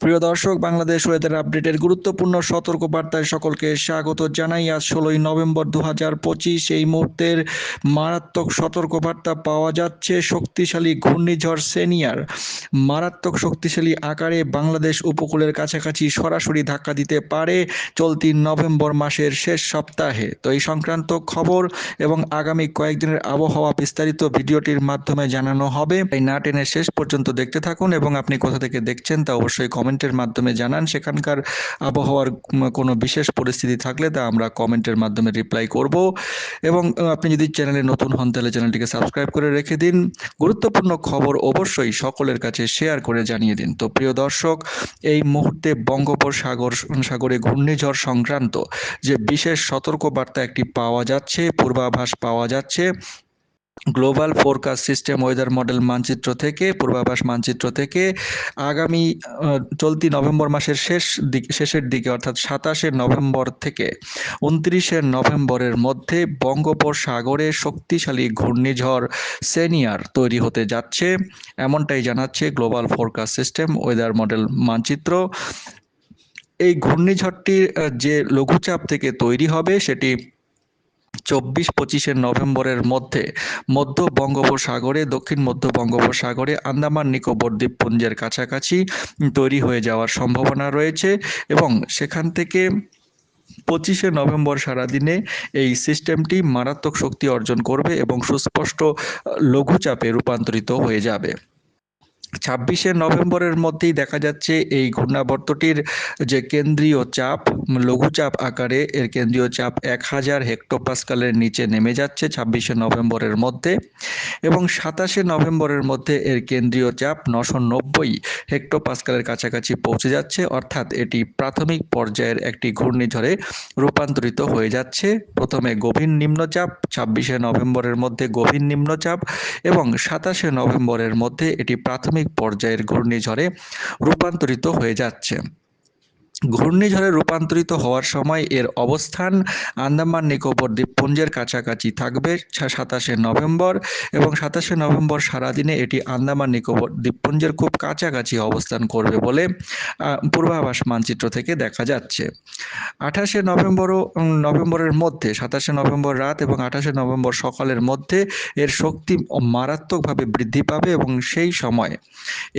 প্রিয় দর্শক, বাংলাদেশ ওয়েদার আপডেটের গুরুত্বপূর্ণ সতর্ক বার্তায় সকলকে স্বাগত জানাই। আজ ষোলোই নভেম্বর দু হাজার পঁচিশ, এই মুহূর্তের মারাত্মক সতর্ক বার্তা পাওয়া যাচ্ছে শক্তিশালী ঘূর্ণিঝড় সেনিয়ার। মারাত্মক শক্তিশালী আকারে বাংলাদেশ উপকূলের কাছাকাছি সরাসরি ধাক্কা দিতে পারে চলতি নভেম্বর মাসের শেষ সপ্তাহে। তো এই সংক্রান্ত খবর এবং আগামী কয়েকদিনের আবহাওয়া বিস্তারিত ভিডিওটির মাধ্যমে জানানো হবে। তাই না টেনে শেষ পর্যন্ত দেখতে থাকুন এবং আপনি কোথা থেকে দেখছেন তা অবশ্যই কমেন্টের মাধ্যমে জানান। সেখানকার আবহাওয়ার কোনো বিশেষ পরিস্থিতি থাকলে তা আমরা কমেন্টের মাধ্যমে রিপ্লাই করব। এবং আপনি যদি চ্যানেলে নতুন হন, তাহলে চ্যানেলটিকে সাবস্ক্রাইব করে রেখে দিন। গুরুত্বপূর্ণ খবর অবশ্যই সকলের কাছে শেয়ার করে জানিয়ে দিন। তো প্রিয় দর্শক, এই মুহূর্তে বঙ্গোপসাগর, সাগরে ঘূর্ণিঝড় সংক্রান্ত যে বিশেষ সতর্ক বার্তা একটি পাওয়া যাচ্ছে, পূর্বাভাস পাওয়া যাচ্ছে global forecast system weather model মানচিত্র থেকে, পূর্বাভাস মানচিত্র থেকে আগামী চলতি নভেম্বর মাসের শেষ দিক, শেষের দিকে, অর্থাৎ সাতাশে নভেম্বর থেকে উনত্রিশে নভেম্বরের মধ্যে বঙ্গোপসাগরে শক্তিশালী ঘূর্ণিঝড় সেনিয়ার তৈরি হতে যাচ্ছে। এমনটাই জানাচ্ছে global forecast system weather model মানচিত্র। এই ঘূর্ণিঝড়টির যে লঘুচাপ থেকে তৈরি হবে, সেটি চব্বিশ পঁচিশে নভেম্বরের মধ্যে মধ্য বঙ্গোপসাগরে, দক্ষিণ মধ্য বঙ্গোপসাগরে আন্দামান নিকোবর দ্বীপপুঞ্জের কাছাকাছি তৈরি হয়ে যাওয়ার সম্ভাবনা রয়েছে এবং সেখান থেকে পঁচিশে নভেম্বর সারাদিনে এই সিস্টেমটি মারাত্মক শক্তি অর্জন করবে এবং সুস্পষ্ট লঘুচাপে রূপান্তরিত হয়ে যাবে। ছাব্বিশে নভেম্বরের মধ্যেই দেখা যাচ্ছে এই ঘূর্ণাবর্তটির যে কেন্দ্রীয় চাপ, লঘুচাপ আকারে এর কেন্দ্রীয় চাপ এক হাজার হেক্টোপাস্কালের নিচে নেমে যাচ্ছে ছাব্বিশে নভেম্বরের মধ্যে এবং সাতাশে নভেম্বরের মধ্যে এর কেন্দ্রীয় চাপ নশো নব্বই হেক্টোপাস্কালের কাছাকাছি পৌঁছে যাচ্ছে। অর্থাৎ এটি প্রাথমিক পর্যায়ের একটি ঘূর্ণিঝড়ে রূপান্তরিত হয়ে যাচ্ছে। প্রথমে গভীর নিম্নচাপ, ছাব্বিশে নভেম্বরের মধ্যে গভীর নিম্নচাপ এবং সাতাশে নভেম্বরের মধ্যে এটি প্রাথমিক পর্যায়ের ঘূর্ণিঝড়ে রূপান্তরিত হয়ে যাচ্ছে। ঘূর্ণিঝড়ে রূপান্তরিত হওয়ার সময় এর অবস্থান আন্দামান নিকোবর দ্বীপপুঞ্জের কাছাকাছি থাকবে সাতাশে নভেম্বর এবং সাতাশে নভেম্বর সারাদিনে এটি আন্দামান নিকোবর দ্বীপপুঞ্জের খুব কাছাকাছি অবস্থান করবে বলে পূর্বাভাস মানচিত্র থেকে দেখা যাচ্ছে। আঠাশে নভেম্বরও নভেম্বরের মধ্যে, সাতাশে নভেম্বর রাত এবং আঠাশে নভেম্বর সকালের মধ্যে এর শক্তি মারাত্মকভাবে বৃদ্ধি পাবে এবং সেই সময়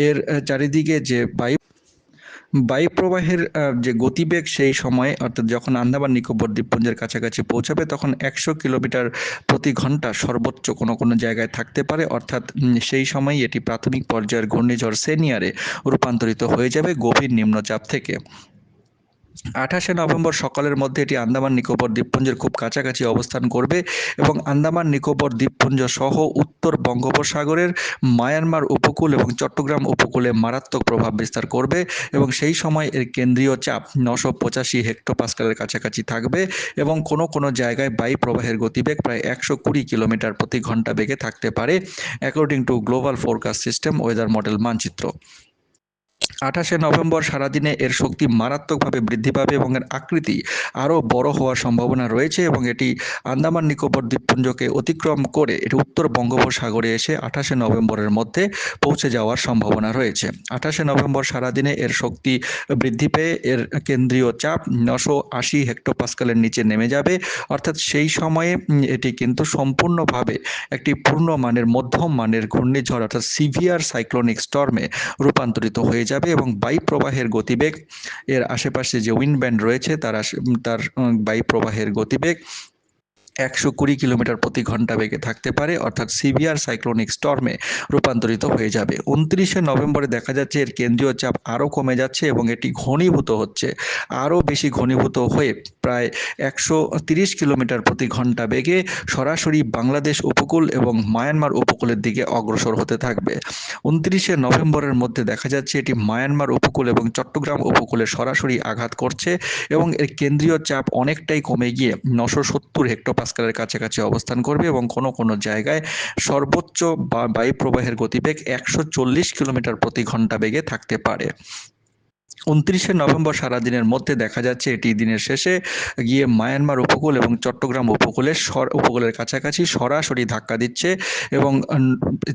এর চারিদিকে যে বায়ু বায়ুপ্রবাহের যে গতিবেগ সেই সময়ে, অর্থাৎ যখন আন্দামান নিকোবর দ্বীপপুঞ্জের কাছাকাছি পৌঁছাবে, তখন একশো কিলোমিটার প্রতি ঘণ্টা সর্বোচ্চ কোনো কোনো জায়গায় থাকতে পারে। অর্থাৎ সেই সময় এটি প্রাথমিক পর্যায়ের ঘূর্ণিঝড় সেনিয়ারে রূপান্তরিত হয়ে যাবে গভীর নিম্নচাপ থেকে। আঠাশে নভেম্বর সকালের মধ্যে এটি আন্দামান নিকোবর দ্বীপপুঞ্জের খুব কাছাকাছি অবস্থান করবে এবং আন্দামান নিকোবর দ্বীপপুঞ্জ সহ উত্তর বঙ্গোপসাগরের মায়ানমার উপকূল এবং চট্টগ্রাম উপকূলে মারাত্মক প্রভাব বিস্তার করবে এবং সেই সময় এর কেন্দ্রীয় চাপ নশো পঁচাশি হেক্টোপাস্কালের কাছাকাছি থাকবে এবং কোনো কোনো জায়গায় বায়ু প্রবাহের গতিবেগ প্রায় একশো কুড়ি কিলোমিটার প্রতি ঘণ্টা বেগে থাকতে পারে according to global forecast system weather model মানচিত্র। আঠাশে নভেম্বর সারাদিনে এর শক্তি মারাত্মকভাবে বৃদ্ধি পাবে এবং এর আকৃতি আরও বড় হওয়ার সম্ভাবনা রয়েছে এবং এটি আন্দামান নিকোবর দ্বীপপুঞ্জকে অতিক্রম করে এটি উত্তর বঙ্গোপসাগরে এসে আঠাশে নভেম্বরের মধ্যে পৌঁছে যাওয়ার সম্ভাবনা রয়েছে। আঠাশে নভেম্বর সারাদিনে এর শক্তি বৃদ্ধি পেয়ে এর কেন্দ্রীয় চাপ নশো আশি হেক্টোপাস্কালের নিচে নেমে যাবে। অর্থাৎ সেই সময়ে এটি কিন্তু সম্পূর্ণভাবে একটি পূর্ণ মানের মধ্যম মানের ঘূর্ণিঝড় অর্থাৎ সিভিয়ার সাইক্লোনিক স্টর্মে রূপান্তরিত হয়ে যাবে এবং বায়ুপ্রবাহের গতিবেগ, এর আশেপাশে যে উইন্ড ব্যান্ড রয়েছে, তার তার বায়ুপ্রবাহের বায়ু প্রবাহের গতিবেগ একশো কুড়ি কিলোমিটার প্রতি ঘণ্টা বেগে থাকতে পারে, অর্থাৎ সিভিয়ার সাইক্লোনিক স্টর্মে রূপান্তরিত হয়ে যাবে। উনত্রিশে নভেম্বরে দেখা যাচ্ছে এর কেন্দ্রীয় চাপ আরও কমে যাচ্ছে এবং এটি ঘনীভূত হচ্ছে। আরও বেশি ঘনীভূত হয়ে প্রায় একশো তিরিশ কিলোমিটার প্রতি ঘণ্টা বেগে সরাসরি বাংলাদেশ উপকূল এবং মায়ানমার উপকূলের দিকে অগ্রসর হতে থাকবে। উনত্রিশে নভেম্বরের মধ্যে দেখা যাচ্ছে এটি মায়ানমার উপকূল এবং চট্টগ্রাম উপকূলে সরাসরি আঘাত করছে এবং এর কেন্দ্রীয় চাপ অনেকটাই কমে গিয়ে নশো সত্তর হেক্টোপাস্কালের কাছাকাছি অবস্থান করবে এবং কোনো কোনো জায়গায় সর্বোচ্চ বায়ু প্রবাহের গতিবেগ একশো চল্লিশ কিলোমিটার প্রতি ঘণ্টা বেগে থাকতে পারে। উনত্রিশে নভেম্বর সারাদিনের মধ্যে দেখা যাচ্ছে এটি দিনের শেষে গিয়ে মায়ানমার উপকূল এবং চট্টগ্রাম উপকূলের উপকূলের কাছাকাছি সরাসরি ধাক্কা দিচ্ছে এবং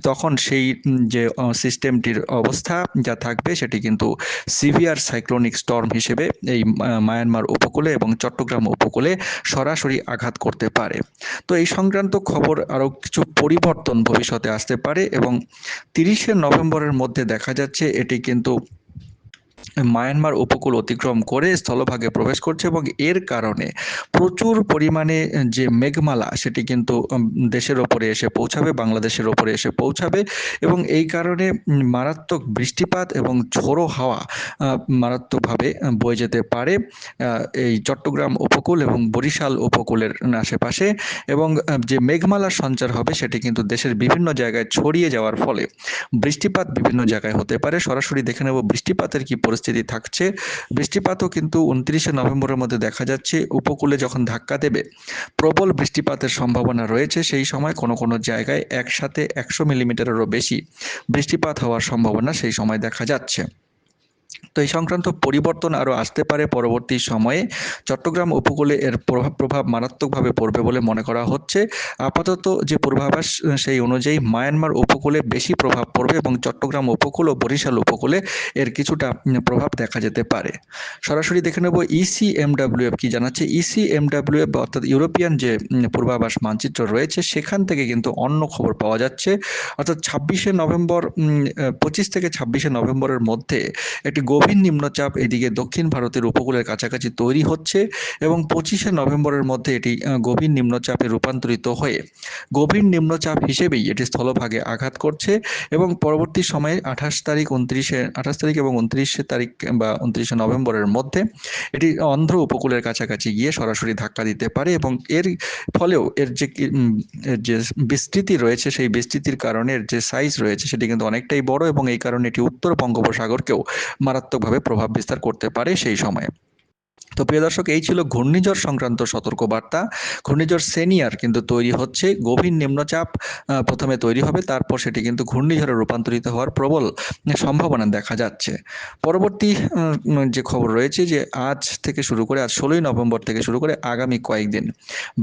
তখন সেই যে সিস্টেমটির অবস্থা যা থাকবে সেটি কিন্তু সিভিয়ার সাইক্লোনিক স্টর্ম হিসেবে এই মায়ানমার উপকূলে এবং চট্টগ্রাম উপকূলে সরাসরি আঘাত করতে পারে। তো এই সংক্রান্ত খবর আরও কিছু পরিবর্তন ভবিষ্যতে আসতে পারে এবং তিরিশে নভেম্বরের মধ্যে দেখা যাচ্ছে এটি কিন্তু মায়ানমার উপকূল অতিক্রম করে স্থলভাগে প্রবেশ করছে এবং এর কারণে প্রচুর পরিমাণে যে মেঘমালা সেটি কিন্তু দেশের ওপরে এসে পৌঁছাবে, বাংলাদেশের ওপরে এসে পৌঁছাবে এবং এই কারণে মারাত্মক বৃষ্টিপাত এবং ঝোড়ো হাওয়া মারাত্মকভাবে বয়ে যেতে পারে এই চট্টগ্রাম উপকূল এবং বরিশাল উপকূলের আশেপাশে এবং যে মেঘমালার সঞ্চার হবে সেটি কিন্তু দেশের বিভিন্ন জায়গায় ছড়িয়ে যাওয়ার ফলে বৃষ্টিপাত বিভিন্ন জায়গায় হতে পারে। সরাসরি দেখে নেব বৃষ্টিপাতের কি পরিস্থিতি। থাকছে। বৃষ্টিপাতও কিন্তু উনত্রিশে নভেম্বরের মধ্যে দেখা যাচ্ছে। উপকূলে যখন ধাক্কা দেবে, প্রবল বৃষ্টিপাতের সম্ভাবনা রয়েছে। সেই সময় কোনো কোনো জায়গায় একসাথে একশো মিলিমিটারেরও বেশি বৃষ্টিপাত হওয়ার সম্ভাবনা সেই সময় দেখা যাচ্ছে। তো এই সংক্রান্ত পরিবর্তন আরও আসতে পারে পরবর্তী সময়ে। চট্টগ্রাম উপকূলে এর প্রভাব প্রভাব মারাত্মকভাবে পড়বে বলে মনে করা হচ্ছে। আপাতত যে পূর্বাভাস, সেই অনুযায়ী মায়ানমার উপকূলে বেশি প্রভাব পড়বে এবং চট্টগ্রাম উপকূল ও বরিশাল উপকূলে এর কিছুটা প্রভাব দেখা যেতে পারে। সরাসরি দেখে নেব ইসিএমডাব্লিউএফ কি জানাচ্ছে। ইসিএমডাব্লিউএফ অর্থাৎ ইউরোপিয়ান যে পূর্বাভাস মানচিত্র রয়েছে, সেখান থেকে কিন্তু অন্য খবর পাওয়া যাচ্ছে। অর্থাৎ ছাব্বিশে নভেম্বর পঁচিশ থেকে ছাব্বিশে নভেম্বরের মধ্যে একটি গভীর নিম্নচাপ এদিকে দক্ষিণ ভারতের উপকূলের কাছাকাছি তৈরি হচ্ছে এবং পঁচিশে নভেম্বরের মধ্যে এটি গভীর নিম্নচাপে রূপান্তরিত হয়ে গভীর নিম্নচাপ হিসেবেই এটি স্থলভাগে আঘাত করছে এবং পরবর্তী সময়ে আঠাশ তারিখ, উনত্রিশে, আঠাশ তারিখ এবং উনত্রিশে তারিখ বা উনত্রিশে নভেম্বরের মধ্যে এটি অন্ধ্র উপকূলের কাছাকাছি গিয়ে সরাসরি ধাক্কা দিতে পারে এবং এর ফলেও এর যে যে বিস্তৃতি রয়েছে সেই বিস্তৃতির কারণে এর যে সাইজ রয়েছে সেটি কিন্তু অনেকটাই বড় এবং এই কারণে এটি উত্তর বঙ্গোপসাগরকেও মারাত্মকভাবে প্রভাব বিস্তার করতে পারে সেই সময়ে। তো প্রিয় দর্শক, এই ছিল ঘূর্ণিঝড় সংক্রান্ত সতর্কবার্তা। ঘূর্ণিঝড় সেনিয়ার কিন্তু তৈরি হচ্ছে, গভীর নিম্নচাপ প্রথমে তৈরি হবে, তারপর সেটি কিন্তু ঘূর্ণিঝড়ে রূপান্তরিত হওয়ার প্রবল সম্ভাবনা দেখা যাচ্ছে। পরবর্তী যে খবর রয়েছে যে আজ থেকে শুরু করে, আজ ষোলোই নভেম্বর থেকে শুরু করে আগামী কয়েকদিন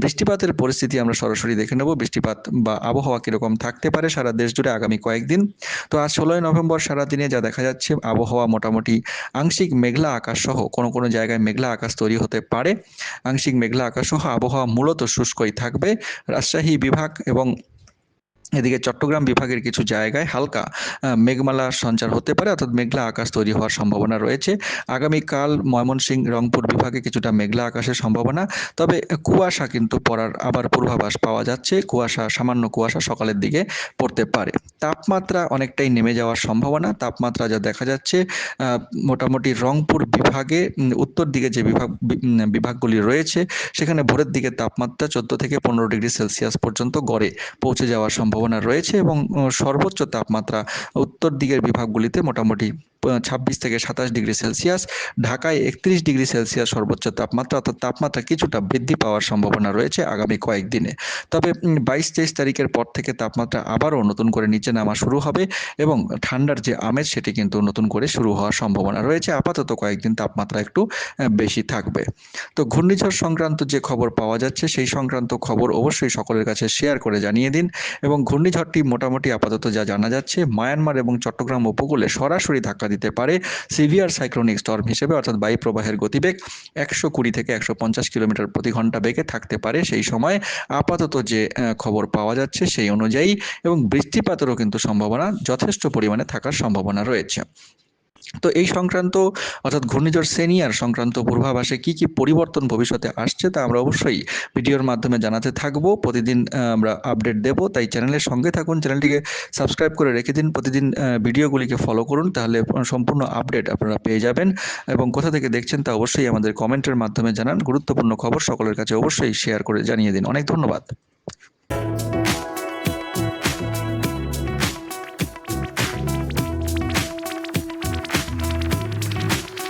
বৃষ্টিপাতের পরিস্থিতি আমরা সরাসরি দেখে নেব, বৃষ্টিপাত বা আবহাওয়া কীরকম থাকতে পারে সারা দেশ জুড়ে আগামী কয়েকদিন। তো আজ ষোলোই নভেম্বর সারা দিনে যা দেখা যাচ্ছে, আবহাওয়া মোটামুটি আংশিক মেঘলা আকাশ সহ কোনো কোনো জায়গায় মেঘলা আকাশ তৈরি হতে পারে। আংশিক মেঘলা আকাশ সহ আবহাওয়া মূলত শুষ্কই থাকবে। রাজশাহী বিভাগ এবং এদিকে চট্টগ্রাম বিভাগের কিছু জায়গায় হালকা মেঘমালা সঞ্চার হতে পারে, অর্থাৎ মেঘলা আকাশ তৈরি হওয়ার সম্ভাবনা রয়েছে। আগামীকাল ময়মনসিংহ, রংপুর বিভাগে কিছুটা মেঘলা আকাশের সম্ভাবনা, তবে কুয়াশা কিন্তু পড়ার আবার পূর্বাভাস পাওয়া যাচ্ছে। কুয়াশা, সামান্য কুয়াশা সকালের দিকে পড়তে পারে। তাপমাত্রা অনেকটাই নেমে যাওয়ার সম্ভাবনা, তাপমাত্রা যা দেখা যাচ্ছে মোটামুটি রংপুর বিভাগে উত্তর দিকে যে বিভাগ বিভাগগুলি রয়েছে, সেখানে ভোরের দিকে তাপমাত্রা চোদ্দ থেকে পনেরো ডিগ্রি সেলসিয়াস পর্যন্ত গড়ে পৌঁছে যাওয়ার সম্ভাবনা সম্ভাবনা রয়েছে এবং সর্বোচ্চ তাপমাত্রা উত্তর দিকের বিভাগগুলিতে মোটামুটি ছাব্বিশ থেকে সাতাশ ডিগ্রি সেলসিয়াস, ঢাকায় একত্রিশ ডিগ্রি সেলসিয়াস সর্বোচ্চ তাপমাত্রা অর্থাৎ তাপমাত্রা কিছুটা বৃদ্ধি পাওয়ার সম্ভাবনা রয়েছে আগামী কয়েকদিনে। তবে বাইশ তেইশ তারিখের পর থেকে তাপমাত্রা আবারও নতুন করে নিচে নামা শুরু হবে এবং ঠান্ডার যে আমেজ সেটি কিন্তু নতুন করে শুরু হওয়ার সম্ভাবনা রয়েছে। আপাতত কয়েকদিন তাপমাত্রা একটু বেশি থাকবে। তো ঘূর্ণিঝড় সংক্রান্ত যে খবর পাওয়া যাচ্ছে সেই সংক্রান্ত খবর অবশ্যই সকলের কাছে শেয়ার করে জানিয়ে দিন এবং ঘূর্ণিঝড়টি মোটামুটি আপাতত যা জানা যাচ্ছে, মায়ানমার এবং চট্টগ্রাম উপকূলে সরাসরি ধাক্কা দিতে পারে সিভিয়ার সাইক্লোনিক স্টর্ম হিসেবে, অর্থাৎ বায়ু প্রবাহের গতিবেগ একশো কুড়ি থেকে একশো পঞ্চাশ কিলোমিটার প্রতি ঘণ্টা বেগে থাকতে পারে। সেই সময় আপাতত যে খবর পাওয়া যাচ্ছে সেই অনুযায়ী এবং বৃষ্টিপাতেরও কিন্তু সম্ভাবনা যথেষ্ট পরিমাণে থাকার সম্ভাবনা রয়েছে। তো এই সংক্রান্ত, অর্থাৎ ঘূর্ণিঝড় সেনিয়ার সংক্রান্ত পূর্বাভাসে কি কি পরিবর্তন ভবিষ্যতে আসছে তা আমরা অবশ্যই ভিডিওর মাধ্যমে জানাতে থাকব। প্রতিদিন আমরা আপডেট দেব। তাই চ্যানেলের সঙ্গে থাকুন চ্যানেলটিকে সাবস্ক্রাইব করে রেখে দিন। প্রতিদিন ভিডিওগুলিকে ফলো করুন, তাহলে সম্পূর্ণ আপডেট আপনারা পেয়ে যাবেন। এবং কোথা থেকে দেখছেন তা অবশ্যই আমাদের কমেন্টের মাধ্যমে জানান। গুরুত্বপূর্ণ খবর সকলের কাছে অবশ্যই শেয়ার করে জানিয়ে দিন। অনেক ধন্যবাদ।